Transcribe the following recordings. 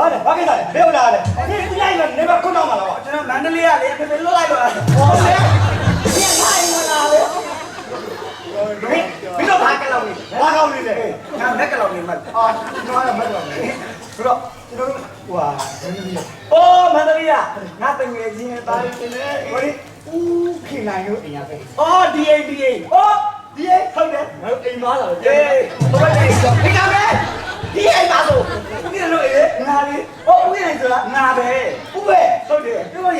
ဟာလေဘာကိစ္စလဲဘယ်လိုလာလဲဒီဒီလိုက်မနေမခုနောက်မှာလားကျွန်တော်မန္တလေးကလေဖေဖေလွတ်လိုက်ပါဟောလေဒီခိုင်းမလာလေမင်းမင်းတို့ဘာကလောက်နေဘာကောင်းနေလဲငါမက်ကလောက်နေမှာအာကျွန်တော်ကမတ်လာနေဆိုတော့ကျွန်တော်တို့ဟိုဟာမင်းကြီးအိုးမန္တလေးကငါတငယ်ချင်းတားနေတယ်ဟိုဒီဦးခင်နိုင်တို့အိမ်ရပဲအော် DA DA အိုးဒီအိမ်ဟုတ်တယ်ငါတို့အိမ်သားလာအေးဘယ်လိုလဲဒီကမဲဒီအိမ်ပါဆိုဦးရလို့အေး ငါလေး အိုးဦးရဆိုတာငါပဲ ဦးပဲဟုတ်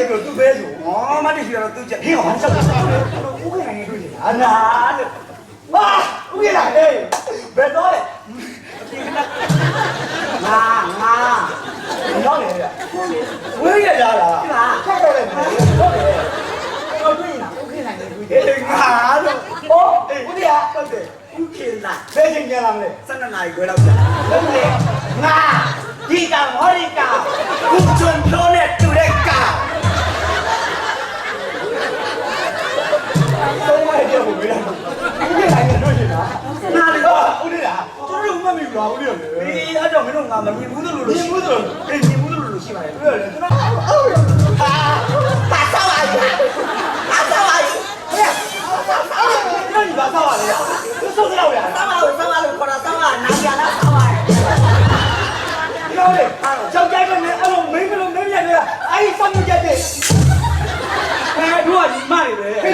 တယ်ပြောရလို့သူပဲဆိုဩမတ်တီစီတော့သူချက်ဟင်းဟောဆက်ဆက်ဦးခင်နိုင်တို့နေတာအနာတဲ့ဟာဦးရလာဟေးဘယ်တော့လဲငါငါတော့လေဝေးရလာလားခက်တော့လေဟုတ်တယ်တော့တွေ့ရင်ဦးခင်နိုင်တို့တွေ့တယ်ငါတော့ဟောဦးရဟုတ်တယ်ဦးခင်လာဘယ်ချိန်ပြန်လာမလဲ12နာရီခွဲလောက်ကြာဟုတ်တယ်ငါဒီကမော်ရီကာဦးကျွန်းပြောနဲ့တူတဲ့ ကာဆုံးမရတဲ့ဘုရားဦးခင်နိုင်တို့နေတာငါလေဟာဦးရလာကျွန်တော်တို့မှတ်မိဘူးလားဦးရလေဒီအဲ့တော့မင်းတို့ငါမမြင်ဘူးလို့လို့မြင်ဘူးဆိုအေးမြင်ဘူးလို့လို့ရှိပါတယ်ဦးရလေကျွန်တော်အော်ဟာပါဆောက်ပါရဲ့ပါဆောက်ပါရဲ့ကျွန်တော်ဒီဘာသာပါလဲသုံးလောက်ရဆောက်ပါလို့ဆောက်ပါလို့ခေါ်တာဆောက်ပါနာကြလားဆောက်ပါရဲ့ကျွန်တော်လေကြောက်ကြိုက်တဲ့အဲ့လိုမင်းကလေးမင်းပြန်နေတာအဲ့ဒီစောင့်ကြတဲ့အဲတို့ကဒီမတွေပဲ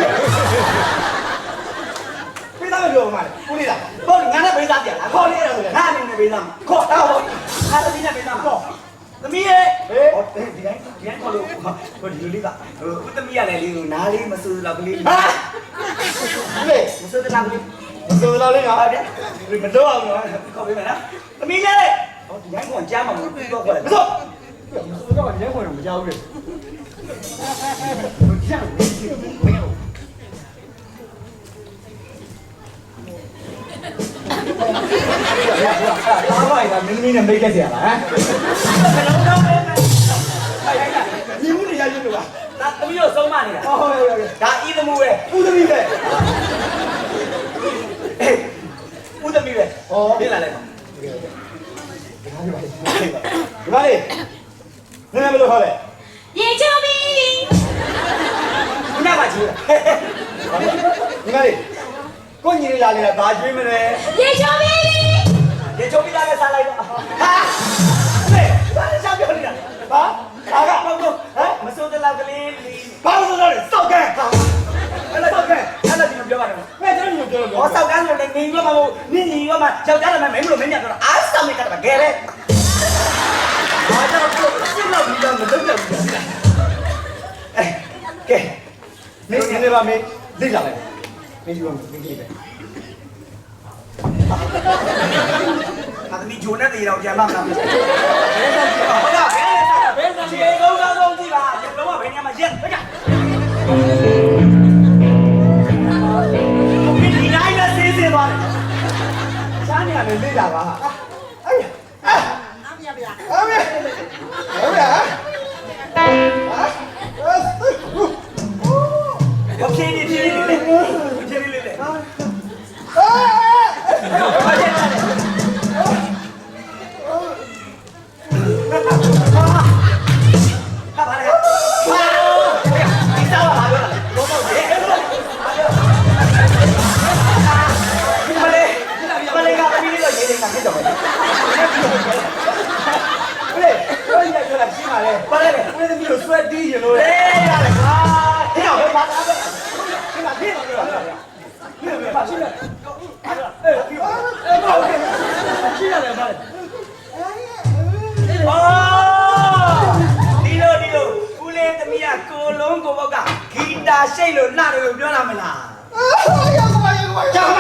ဖိသားမ ပြောမှလေဦးလေးလားဟုတ်ငါနဲ့ပေးစားပြန်လားခေါ်လေးအဲ့ဒါဆိုလေငါအနေနဲ့ပေးစားမှာခေါ်တော့ဟုတ်ငါသမီးနဲ့ပေးစားမှာသမီးရဲ့ဟောဒီတိုင်းဒီတိုင်းခေါ်လို့ဟိုဒီလိုလေးကဟိုဦးသမီးရလည်းလေးကိုနားလေးမစူးလောက်ကလေးဟာဦးလေးမစူးတဲ့လောက်ကလေးမစိုးတော့လေငါဟုတ်တယ်မတော့အောင်နော်ခေါ်ပေးမယ်နော်သမီးလေးဟောဒီတိုင်းကောင်ကြားမှာမပြီးတော့ခေါ်တယ်မစိုးမစိုးတော့ရဲဝင်မကြောက်ဘူးလေ ကြောက်ဘာပါရမင်းမင်းနဲ့မိတ်ကက်เสียလားဟမ် ဘယ်လုံးတော့ပဲ ညီမှုနေရရွတ်လို့ပါ ဒါသမီးတို့ဆုံးမနေတာ ဟောဟုတ်ဟုတ်ဟုတ် ဒါဤသမူးပဲ ဦးသမီးပဲ ဦးသမီးပဲဟောပြလာလိုက်ပါ ဒီပါလေနည်းနည်းမလို့ဟောလေ ရေချိုးပြီ ခုနကကြီး ဒီပါလေ ကိုညီလာနေတာဘာကျွေးမလဲရေချိုးပြီရေချိုးပြီးသားပဲစားလိုက်တော့ဟာဟဲ့ဘာလဲချပြောနေတာဘာဘာကဟုတ်တော့ဟမ်မစိုးတဲ့လောက်ကလေးလီဘာလို့ဆိုတော့စောက်ကဲဟာအဲ့ဒါစောက်ကဲအဲ့ဒါဒီမပြောပါနဲ့ဘယ်ကျွန်တော်ပြောလို့ဟောစောက်ကန်းဆိုလည်းနေရွမမို့နင်းညီရွမယောက်ျားလည်းမင်းမလို့မင်းညတော့အားစောက်နေကြတာဂဲလေဟာကျွန်တော်တို့စိတ်လောက်ပြီးတော့မလုပ်တော့ဘူးအဲကဲမင်းနေပါမင်းလိလာလိုက် မင်းယူမင်းကြီးပဲအသမီးဂျိုနဲ့တေးတော့ကြမ်းမှမလားဘယ်တော့ကြည့်ပါဟုတ်ကဲ့ဘယ်တော့ကြည့်ကောင်းကောင်းကြည့်ပါကျွန်တော်ကဘယ်နေရာမှာရက်ဟုတ်ကဲ့ဒီဒီတိုင်းနဲ့ ရလာရှင်းပါလေပါလေဦးသမီးကိုဆွဲတီးရင်လို့အေးရတယ်ကွာဟဲ့ဟောဘာသာပဲရှင်းပါပြေးပါပြောတာပြေးပါရှင်းပါအေးပြီးပါအေးဟုတ်ကဲ့ရှင်းရတယ်ပါလေအော်ဒီလိုဒီလိုဦးလေးသမီးကကိုလုံးကိုဘောက်ကဂီတာရှိတ်လို့နှတယ်လို့ပြောတာမလားရောက်ပါရောက်ပါကြောက်မ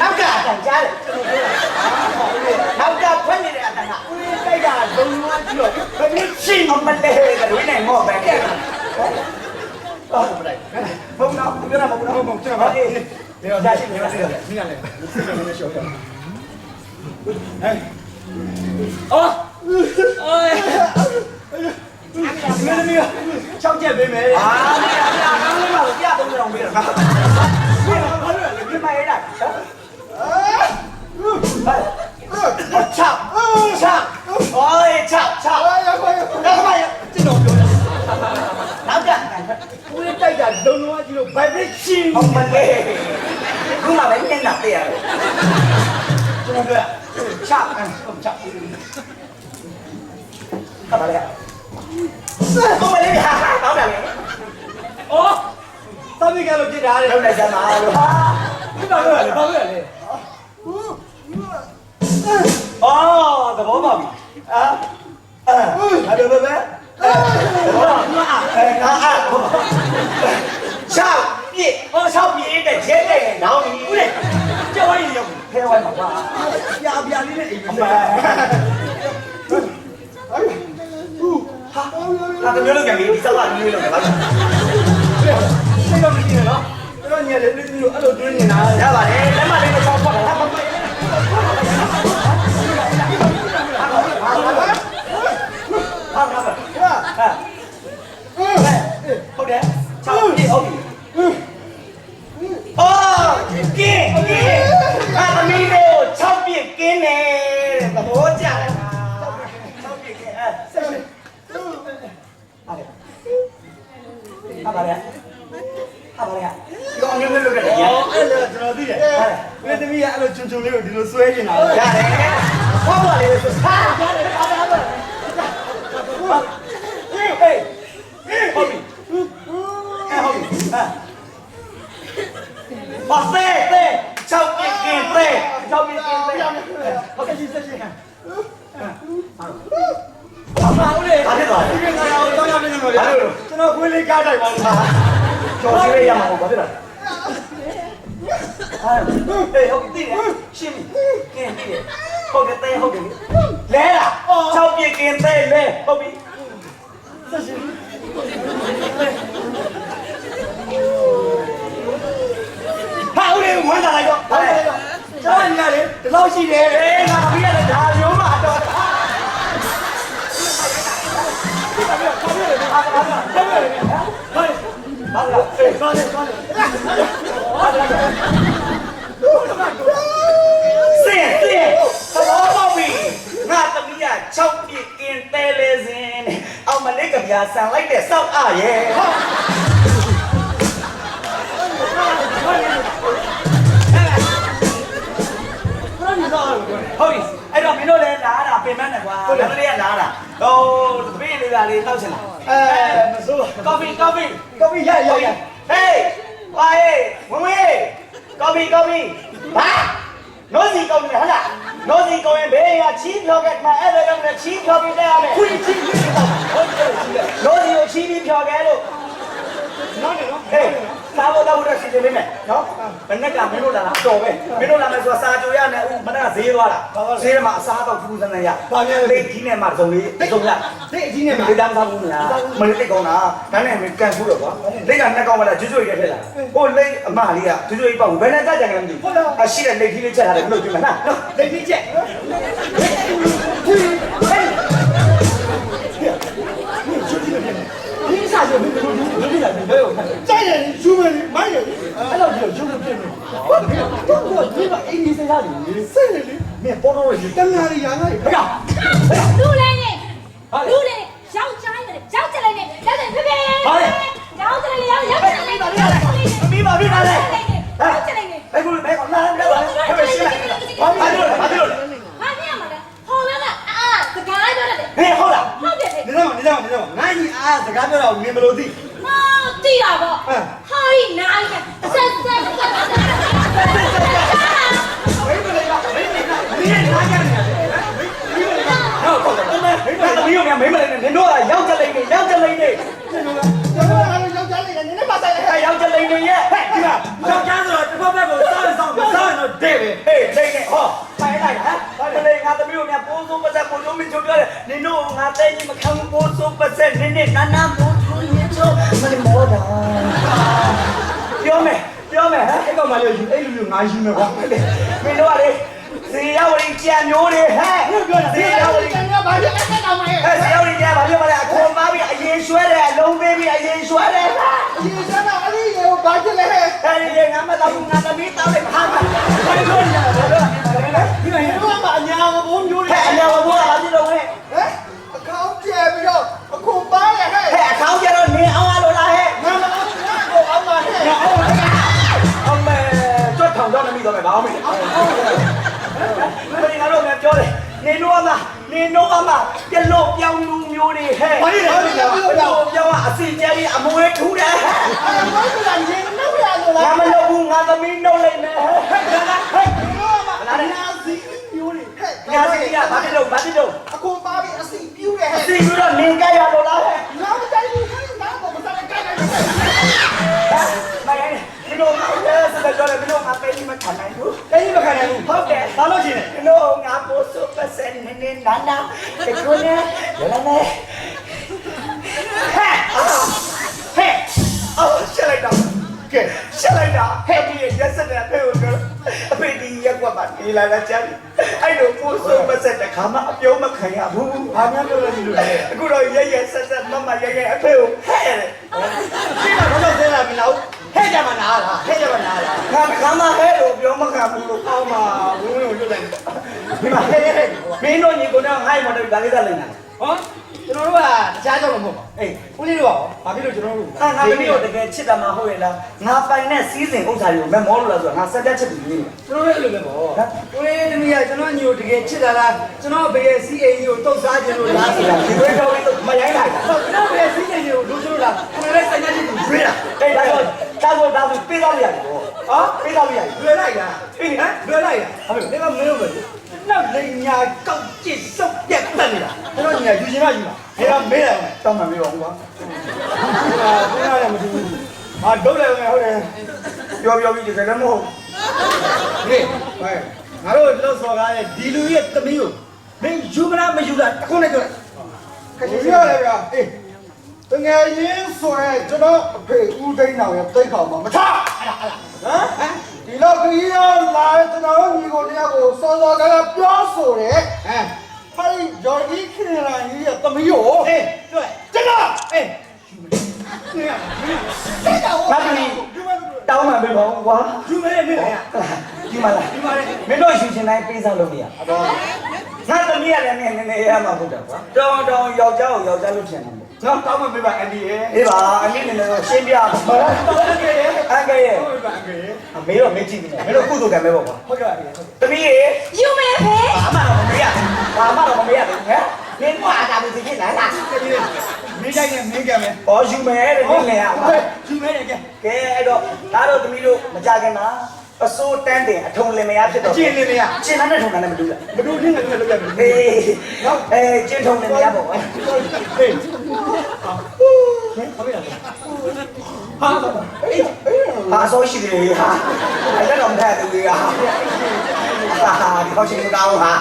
နောက်ကအတန်ကြားတယ်ကျွန်တော်ပြောတာနောက်ကဖွင့်နေတဲ့အတန်ကဦးလေး စိတ်ကလုံလွှမ်းပြီးတော့ဘယ်နည်းချင်းအမလဲကလေးနိုင်မော့ပဲတဲ့ဟုတ်ပါလိုက်ဘုံတော့ပြောတာမဟုတ်ဘူးမဟုတ်ကျွန်တော်ပါအေးဒီတော့ဒါရှိနေ အော်သမီးကလို့ပြစ်တာလေလောက်လိုက်ကြမှာလို့ဟာဒီပါလို့လေဘာလို့လဲအော်သဘောပေါက်ပြီအာအာအဲ့ဒါပဲပဲသဘောပေါက်အဲငါအာချောက်ပြည့်ဟောချောက်ပြည့်တဲ့ကျဲတဲ့နောင်ကြီးဦးလေကြောက်ရည်ရောက်ဖဲဝိုင်းမှာပါပြာပြာလေးနဲ့အိမ်အမမဟာတမျိုးလုံးကြပြီဒီစကားမျိုးလုံးကဘာလဲ စိတ်တော့မကြည့်နဲ့နော်တို့ညလေပြည်လို့အဲ့လိုတွင်းနေတာရပါတယ်လက်မလေးတစ်ချောင်းဖွက်တာမပိုင်ဟာဟာဟာဟာဟုတ်တယ်ချောက်ပြည့်ဟုတ်ပြီအော်ကင်းကင်းဟာသမီးလေးကိုချောက်ပြည့်ကင်းတယ်သဘောကျတယ်ချောက်ပြည့်ကင်းအဲဆက်ရှင်ဟာလေဟာပါလေဟာပါလေဒီ ကောင်မျိုးမျိုးလုပ်ရတယ်အော်အဲ့လေကျွန်တော်သိတယ်ဘယ်သမီးကအဲ့လိုချွန်ချွန်လေးကိုဒီလိုဆွဲနေတာလဲရတယ်ဟောပါလေဆိုဟာရတယ်ပါပါပါဟေးဟေးဟုတ်ပြီအဲဟုတ်ပြီဟာပါစေတဲ့ချောက်ပြကင်းတဲ့ချောက်ပြကင်းတဲ့ဟုတ်ကဲ့ဆက်ရှင်အမဦးလေဘာဖြစ်သွားလဲဒီကနေ့တော့ရောက်နေတယ်လို့ကျွန်တော်ခွေးလေးကားတိုက်ပါလားကျော်စီလေးရမှာဘာဖြစ်လဲဟာဟေးဟုတ်ပြီတည်တယ်ရှင်းပြီကင်းပြီဟုတ်ကဲ့တဲ့ဟုတ်ကဲ့လဲလားချောက်ပြကင်းတဲ့လဲဟုတ်ပြီဆက်ရှင်ဟာဦးလေးဝမ်းသာလိုက်တော့ဟုတ်တယ်ကျောင်းညီကလေဒီလောက်ရှိတယ်အေးငါပြီးရတယ်ဒါမျိုးမှတော့ဘာလဲအေးဘာလဲ ဘာလဲ စင်စင်သောပေါပြီငါတမီးက6ပြစ်ကင်းတဲလေစင်အောင်မလေးကဗျာဆန်လိုက်တဲ့စောက်အရဲ့ဟုတ်ပြီအဲ့တော့မင်းတို့လည်းလာတာပြင်မနဲ့ကွာဒါမလေးကလာတာဟိုတပည့်လေးလာလေးတော က်ချင်လားအဲမစိုး coffee coffee ကော်ဖီရရရ Hey! Why? When we? Coffee, coffee. ဟာနိုးစီကောင်းနေဟလားနိုးစီကောင်းရင်ဘေးကချီးဖြောခဲ့မှအဲ့ဒါကြောင့်လည်းချီးဖြောပြီးတဲ့ရတယ်ခွေးချင်းလေးတော့ဟုတ်တယ်ရှိတယ် နိုးစီကိုချီးပြီးဖြောခဲ့လို့ နော်နေနော် ဟေးစားဖို့ တော့ဘုရားစီစဉ်ပေးမယ်နော်မနေ့ကမင်းတို့လာတာတော်ပဲမင်းတို့လာမယ်ဆိုတာစာကြိုရနဲ့ဦးမနေ့ကဈေးသွားတာဈေးမှာအစားတော့ဖူးစမ်းနေရလိတ်ကြီးနဲ့မှစုံလေးစုံရဒီအကြီးနဲ့မှာမလေးတမ်းစားဘူးမလားမလေးတိတ်ကောင်းတာဒါနဲ့ကန်ဖူးတော့ကွာလိတ်ကနှစ်ကောင်းမလားကျွတ်ကျွတ်ရထက်လာဟိုလိတ်အမလေးကကျွတ်ကျွတ်ပေါ့ဘယ်နဲ့ကြကြကြမသိဘူးအရှိတဲ့လိတ်ကြီးလေးချက်ထားတယ်ဘယ်လိုကြည့်မလားနော်လက်ကြီးချက် က်တယ်ယူမယ်မိုင်းတယ်အဲ့လိုပြောယူလို့ပြင်းတယ်ဟုတ်တယ်တော့တော့ဒီမှာအင်းကြီးစိတ်ရတယ်စိတ်လေမင်းပေါ်တော့ရည်တန်ဃာရီရာငါ့ဟဲ့လူလေးနဲ့လူလေးယောက်ျားနဲ့ယောက်ျားလေးနဲ့လက်နဲ့ဖေဖေယောက်ျားလေးယောက်ျားလေးနဲ့ယောက်ျားလေးနဲ့မီးပါပြီလားလေယောက်ျားလေးနဲ့ဘယ်ကူဘယ်ကောလာတယ်ပါဘယ်ရှိလားဘာလို့လဲဘာလို့လဲဟာမြင်မလားဟောမကအာစကားပြောတယ်ဟေးဟုတ်လားဟုတ်တယ်နေတော့နေတော့နေတော့ငါကြီးအားစကားပြောတော့နင်ဘယ်လိုသိဟာတိတာပေါ့ဟာဒီ နိုင်နဲ့အဆက်ဆက်ဆက်ဆက်ဘယ်လိုလဲဘယ်လိုလဲနင်နာကြနေတယ်ဟုတ်ဟုတ်တယ်မင်းကမီးရောမင်းမလေးနဲ့နင်တို့ကရောက်ကြလိမ့်နေရောက်ကြလိမ့်နေကျွန်တော်ကကျွန်တော်ကယောက်ျားလေးကနင်နဲ့မဆိုင်အဲရောက်ကြလိမ့်နေရဲ့ဟဲ့ဒီမှာယောက်ျားဆိုတော့တစ်ဖက်ဘက်ကိုစားရဆောင်စားရတော့တဲ့ပဲဟေးလိမ့်နေဟောဖိုင်လိုက်ဟမ်မလေးငါသမီးတို့များပိုးစိုးပတ်သက်ပိုးစိုးမင်းချိုးပြောတယ်နင်တို့ငါတဲကြီးမခံပိုးစိုးပတ်သက်နင်နဲ့နာနာပိုးစိုးညချိုးမလေးမောတာပြောမယ်ပြောမယ်ဟမ် အဲ့ ကောင်မလေးယူအဲ့လူလူငါယူမယ်ကွာမင်းတို့ကလေဇေယဝရီကြံမျိုးတွေဟဲ့ပြောတာဇေယဝရီကျွန်တော်ဘာဖြစ်အဲ့ကောင်မလေးဟဲ့ဇေယဝရီကြံဘာပြောမလဲအခွန်ပါပြီးအရင်ရွှဲတယ်အလုံးပေးပြီးအရင်ရွှဲတယ်ဒီစမ်းတော့အဲ့ဒီရေကိုဘာဖြစ်လဲဟဲ့အဲဒီငါမတော်ဘူးငါသမီးတောင်းလိုက်မှာဟာဘာလို့လဲဒီမှာဒီတော့မှအညာကိုဘုံမျိုးဟဲ့လေးအညာဘောကလာပြီးတော့ဟဲ့ဟဲ့အကောင့်ကျဲပြီးတော့အခုပါရဟဲ့ဟဲ့အခေါင်းကျတော့နေအောင်လို့လားဟဲ့ငါမလို့ငါကိုအောင်ပါဟဲ့ငါအောင် မောင်းမိတယ်မင်းကတော့ငါပြောတယ်နေလို့အမနေလို့အမပြလို့ပြောင်းလူမျိုးတွေဟဲ့ဘာလဲဘာလဲပြောင်းပြောင်းအစီကျဲကြီးအမွေထူးတယ်ဟဲ့ဘာလို့လဲနေလို့ရလို့လားငါမလုပ်ဘူးငါသမီးနှုတ်လိုက်မယ်ဟဲ့ဟဲ့ဟဲ့ဘာလဲနာစီမျိုးတွေဟဲ့နာစီကဘာဖြစ်လို့ဘာဖြစ်လို့အကုန်ပါပြီးအစီပြူးတယ်ဟဲ့အစီပြူးတော့နေကြရလို့ ခံနိုင်ဘူးအဲ့ဒီမခံနိုင်ဘူးဟုတ်တယ်ဘာလို့ရှင်လဲဒီလိုငါပို့စုပတ်စံနေနေနာနာတကူနဲ့ရလာနေဟဲ့ဟဲ့အော်ရှက်လိုက်တော့ကဲရှက်လိုက်တာဟဲ့ဒီရက်စတဲ့အဖေကိုပြောအဖေဒီရက်ကွက်ပါဒီလာလာချမ်းအဲ့လိုပို့စုပတ်စံတခါမှအပြုံးမခံရဘူးဘာများပြောလဲဒီလိုလဲအခုတော့ရက်ရက်ဆက်ဆက်မမရက်ရက်အဖေကိုဟဲ့တယ်ဒီမှာတော့သေးလာပြီလား ဟဲ့ကြမှာနားလားဟဲ့ကြမှာနားလားငါကမှဟဲ့လို့ပြောမခံဘူးလို့အောင်းမှာဝင်းဝင်းကိုလွတ်လိုက်ဒီမှာဟဲ့ဟဲ့ဟဲ့မင်းတို့ညီကိုတော့ငါ့မတော်ဒါလေးကလည်းနာဟောကျွန်တော်တို့ကတခြားကြောင့်မဟုတ်ပါအေးဦးလေးတို့ကဘာဖြစ်လို့ကျွန်တော်တို့အာငါသမီးကိုတကယ်ချစ်တာမှဟုတ်ရဲ့လားငါပိုင်တဲ့စီးစိမ်ဥစ္စာတွေကိုမမောလို့လားဆိုတော့ငါစက်တက်ချစ်ပြီးနေကျွန်တော်လည်းအဲ့လိုပဲပေါ့ဦးလေးသမီးကကျွန်တော်ညိုတကယ်ချစ်တာလားကျွန်တော်ဘေးရဲ့ CA ကိုတုတ်စားခြင်းလို့လားဆိုတာဒီလိုတော့မရိုင်းလိုက်တာကျွန်တော်ဘေး CA ကိုလူချိုးလားကျွန်တော်လည်းစက်ညချစ်သူရွေးတာအဲ့ဒါတော့ ဒါဆိုဒါဆိုပေးတော့ရတယ်ပေါ့ဟာပေးတော့ရတယ်လွယ်လိုက်တာအေးဟမ်လွယ်လိုက်တာဟုတ်ပြီဒါကမင်းတို့ပဲနောက်လိညာကောက်ကျစ်စုပ်ပြက်တက်နေတာကျွန်တော်ညာယူချင်မှယူပါဒါကမေးတယ်တောင်းမှမေးပါဦးကွာဟာဘုရားလည်းမသိဘူးဟာဒုတ်လည်းဟုတ်တယ်ပြောပြောပြီးဒီကလည်းမဟုတ်ဟေးဟဲ့ငါတို့လောက်စော်ကားတဲ့ဒီလူရဲ့သမီးကိုမင်းယူမလားမယူလားတခုနဲ့ပြောလိုက်ခက်ကြီးရတယ်ဗျာအေးတ ငယ်ရင်းဆိုရဲကျွန်တော်အဖေဦးသိန်းတော်ရဲ့သိခေါ်မှာမချအဲ့ဒါအဲ့ဒါဟမ်ဒီလောက်ကြီးရလာကျွန်တော်တို့ညီကိုတရားကိုစောစောကားကားပြောဆိုတယ်ဟမ်ဟာဒီဂျော်ကြီးခင်လာကြီးရဲ့သမီးကိုအေးတွေ့ကျွန်တော်အေးယူမလားတဲ့တော့ငါသမီးတောင်းမှမေးပါဦးကွာယူမယ်မင်းလေဒီမှာလားဒီမှာလေမင်းတို့ယူချင်တိုင်းပေးစားလို့မရဘူးငါသမီးရတယ်နည်းနည်းနည်းရမှာဟုတ်တယ်ကွာတောင်းတောင်းယောက်ျားကိုယောက်ျားလို့ဖြစ်နေတယ် နော်တောင်းမှပြပါအန်ဒီရဲ့အေးပါအနည်းနည်းတော့ရှင်းပြပါတောင်းခဲ့ရဲ့အန်ကရဲ့ဟုတ်ပါအန်ကရဲ့အမေတော့မင်းကြည့်နေတယ်မင်းတို့ကုသိုလ်ကံပဲပေါ့ကွာဟုတ်ကဲ့ဟုတ်ကဲ့သမီးရေယူမယ်ဖေဘာမှတော့မမေ့ရဘာမှတော့မမေ့ရဘူးဟဲ့နင်းကွာတာဘူးဖြစ်လာလားမင်းတိုင်းနဲ့မင်းကမယ်ဟောယူမယ်တဲ့နင်းလေရယူမယ်ကဲကဲအဲ့တော့ဒါတော့သမီးတို့မကြခင်မှာ အစိုးတန်းတင်အထုံလင်မယားဖြစ်တော့ကျင်းနေမရကျင်းတဲ့ထုံနဲ့မတူလားဘဒူးင်းနဲ့လည်းလုပ်ရမယ်အေးနော်အဲကျင်းထုံလင်မယားပေါ့ကွာဟေးဟုတ်ပြီဟာအေးအေးဟာအစိုးရှိတယ်ဟာအဲ့တော့မထက်ဘူးဟာဟာဒီခေါင်းရှင်ကောင်းဟာ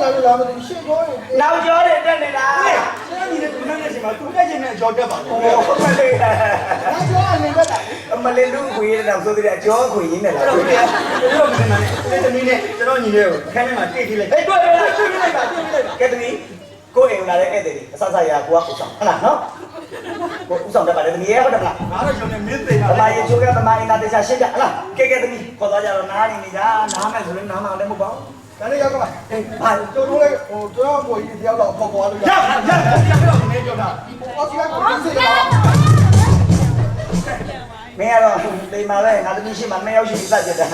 လာလာမသိရှင်းတော့နောက်ကျော်တယ်တက်နေတာ ဟဲ့ဆရာကြီးကဒီနေ့ချိန်မှာသူတက်ချင်တဲ့ကြော်တက်ပါဟိုမလေးငါပြောအနေနဲ့တာအမလေးလူခွေးတဲ့တော့ဆိုတဲ့အကျော်ခွေရင်းနဲ့လားတော့ဒီကတော့မင်းနဲ့တဲ့တမီးနဲ့ကျွန်တော်ညီလေးကိုခန်းထဲမှာတိတ်တိလိုက်ဟဲ့တွေ့လားတွေ့လိုက်ပါတွေ့လိုက်ပါကဲတမီးကိုအိမ်လာတဲ့ဧည့်သည်အဆဆရာကိုကဥဆောင်ဟုတ်လားနော်ကိုဥဆောင်တက်ပါတယ်တမီးရဲ့ဟုတ်တယ်မလားငါတော့ကျွန်တော်မင်းသိတာဗမာရေချိုးကဗမာအင်တာတေချာရှင်းပြဟလားကဲကဲတမီးခေါ်သွားကြတော့နားနေနေကြနားမယ်ဆိုရင်နားမအောင်လည်းမဟုတ်ပါဘူး ဒါလေးရောက်ကပါအေးဟာတို့တို့လေးဟိုကျွန်တော်ကိုကြီးတယောက်တော့ပေါ်ပေါ်လို့ရရရရတော့မင်းပြောတာအော်ဒီကကိုသိတာမင်းကတော့လိမ္မာပဲငါတမီးရှိမှမရောက်ရှိပြီးပတ်ကြတာ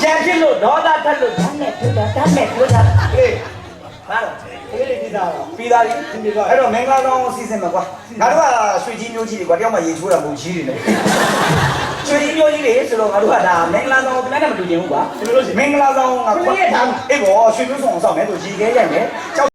ကြံဖြစ်လို့ဒေါသတက်လို့ဓာတ်နဲ့ထိုးတာဓာတ်နဲ့ထိုးတာအေးဟာတော့အေးလေးဒီသားတော့ပြီးသားပြီအဲ့တော့မင်္ဂလာဆောင်စီစဉ်မှာကွာငါတို့ကရွှေကြီးမျိုးကြီးတွေကွာတယောက်မှရေချိုးတာမဟုတ်ကြီးတွေလေ ရွှေကြီးမျိုးကြီးတွေဆိုတော့ငါတို့ကဒါမင်္ဂလာဆောင်ပြန်နဲ့မတူချင်ဘူးကွာမင်္ဂလာဆောင်ငါကွာအေးဘောရွှေမျိုးဆောင်ဆောင်မယ်ဆိုရေခဲရိုက်မယ်